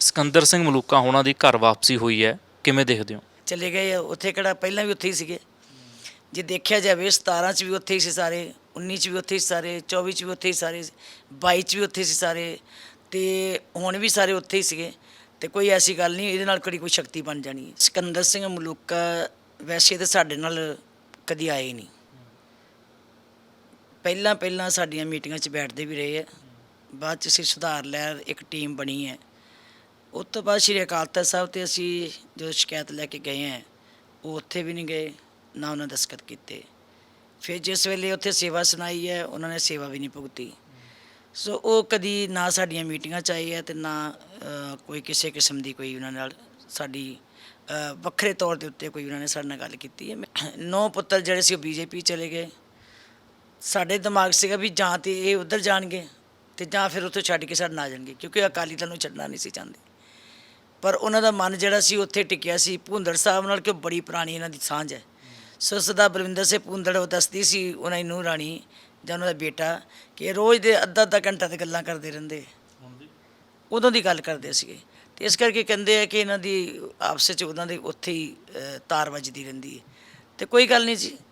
ਸਿਕੰਦਰ ਸਿੰਘ ਮਲੂਕਾ ਹੋਣਾ ਦੀ ਘਰ ਵਾਪਸੀ ਹੋਈ ਹੈ ਕਿਵੇਂ ਦੇਖਦੇ ਹੋ? ਚਲੇ ਗਏ ਆ, ਉੱਥੇ ਕਿਹੜਾ ਪਹਿਲਾਂ ਵੀ ਉੱਥੇ ਹੀ ਸੀਗੇ। ਜੇ ਦੇਖਿਆ ਜਾਵੇ 17 ਚ ਵੀ ਉੱਥੇ ਹੀ ਸੀ ਸਾਰੇ 19 ਚ ਵੀ ਉੱਥੇ ਹੀ ਸਾਰੇ 24 ਚ ਵੀ ਉੱਥੇ ਹੀ ਸਾਰੇ 22 ਚ ਵੀ ਉੱਥੇ ਸੀ ਸਾਰੇ ਤੇ ਹੁਣ ਵੀ ਸਾਰੇ ਉੱਥੇ ਹੀ ਸੀਗੇ। ਤੇ ਕੋਈ ਐਸੀ ਗੱਲ ਨਹੀਂ ਇਹਦੇ ਨਾਲ ਕਿਹੜੀ ਕੋਈ ਸ਼ਕਤੀ ਬਣ ਜਾਣੀ ਹੈ। ਸਿਕੰਦਰ ਸਿੰਘ ਮਲੂਕਾ ਵੈਸੇ ਤਾਂ ਸਾਡੇ ਨਾਲ ਕਦੀ ਆਏ ਹੀ ਨਹੀਂ। ਪਹਿਲਾਂ ਪਹਿਲਾਂ ਸਾਡੀਆਂ ਮੀਟਿੰਗਾਂ 'ਚ ਬੈਠਦੇ ਵੀ ਰਹੇ ਆ ਬਾਅਦ 'ਚ ਅਸੀਂ ਸੁਧਾਰ ਲਹਿਰ ਇੱਕ ਟੀਮ ਬਣੀ ਹੈ। ਉਸ ਤੋਂ ਬਾਅਦ ਸ਼੍ਰੀ ਅਕਾਲ ਤਖਤ ਸਾਹਿਬ ਤੇ ਅਸੀਂ ਜਦੋਂ ਸ਼ਿਕਾਇਤ ਲੈ ਕੇ ਗਏ ਹਾਂ, ਉਹ ਉੱਥੇ ਵੀ ਨਹੀਂ ਗਏ, ਨਾ ਉਹਨਾਂ ਦਸਤਖਤ ਕੀਤੇ। ਫਿਰ ਜਿਸ ਵੇਲੇ ਉੱਥੇ ਸੇਵਾ ਸੁਣਾਈ ਹੈ, ਉਹਨਾਂ ਨੇ ਸੇਵਾ ਵੀ ਨਹੀਂ ਭੁਗਤੀ। ਸੋ ਉਹ ਕਦੀ ਨਾ ਸਾਡੀਆਂ ਮੀਟਿੰਗਾਂ 'ਚ ਆਏ ਹੈ ਤੇ ਨਾ ਕੋਈ ਕਿਸੇ ਕਿਸਮ ਦੀ ਕੋਈ ਉਹਨਾਂ ਨਾਲ ਸਾਡੀ ਵੱਖਰੇ ਤੌਰ ਦੇ ਉੱਤੇ ਕੋਈ ਉਹਨਾਂ ਨੇ ਸਾਡੇ ਨਾਲ ਗੱਲ ਕੀਤੀ ਹੈ। ਨੌ ਪੁੱਤਰ ਜਿਹੜੇ ਸੀ ਉਹ ਬੀਜੇਪੀ ਚਲੇ ਗਏ। ਸਾਡੇ ਦਿਮਾਗ ਸੀਗਾ ਵੀ ਜਾਂ ਤੇ ਇਹ ਉਧਰ ਜਾਣਗੇ ਤੇ ਜਾਂ ਫਿਰ ਉੱਥੋਂ ਛੱਡ ਕੇ ਸਾਡੇ ਨਾਲ ਆ ਜਾਣਗੇ, ਕਿਉਂਕਿ ਅਕਾਲੀ ਦਲ ਨੂੰ ਛੱਡਣਾ ਨਹੀਂ ਸੀ ਚਾਹੁੰਦੇ। ਪਰ ਉਹਨਾਂ ਦਾ ਮਨ ਜਿਹੜਾ ਸੀ ਉੱਥੇ ਟਿਕਿਆ ਸੀ। ਭੁੰਦੜ ਸਾਹਿਬ ਨਾਲ ਕਿ ਬੜੀ ਪੁਰਾਣੀ ਇਹਨਾਂ ਦੀ ਸਾਂਝ ਹੈ। ਸੋ ਸਦਾ ਬਲਵਿੰਦਰ ਸਿੰਘ ਭੁੰਦੜ ਉਹ ਦੱਸਦੀ ਸੀ ਉਹਨਾਂ ਦੀ ਨੂੰਹ ਰਾਣੀ ਜਾਂ ਉਹਨਾਂ ਦਾ ਬੇਟਾ ਕਿ ਰੋਜ਼ ਦੇ ਅੱਧਾ ਅੱਧਾ ਘੰਟਾ ਤੇ ਗੱਲਾਂ ਕਰਦੇ ਰਹਿੰਦੇ। ਉਦੋਂ ਦੀ ਗੱਲ ਕਰਦੇ ਸੀਗੇ। ਤੇ ਇਸ ਕਰਕੇ ਕਹਿੰਦੇ ਆ ਕਿ ਇਹਨਾਂ ਦੀ ਆਪਸ ਵਿੱਚ ਉਹਨਾਂ ਦੇ ਉੱਥੇ ਹੀ ਤਾਰ ਵੱਜਦੀ ਰਹਿੰਦੀ ਹੈ। ਤੇ ਕੋਈ ਗੱਲ ਨਹੀਂ ਜੀ।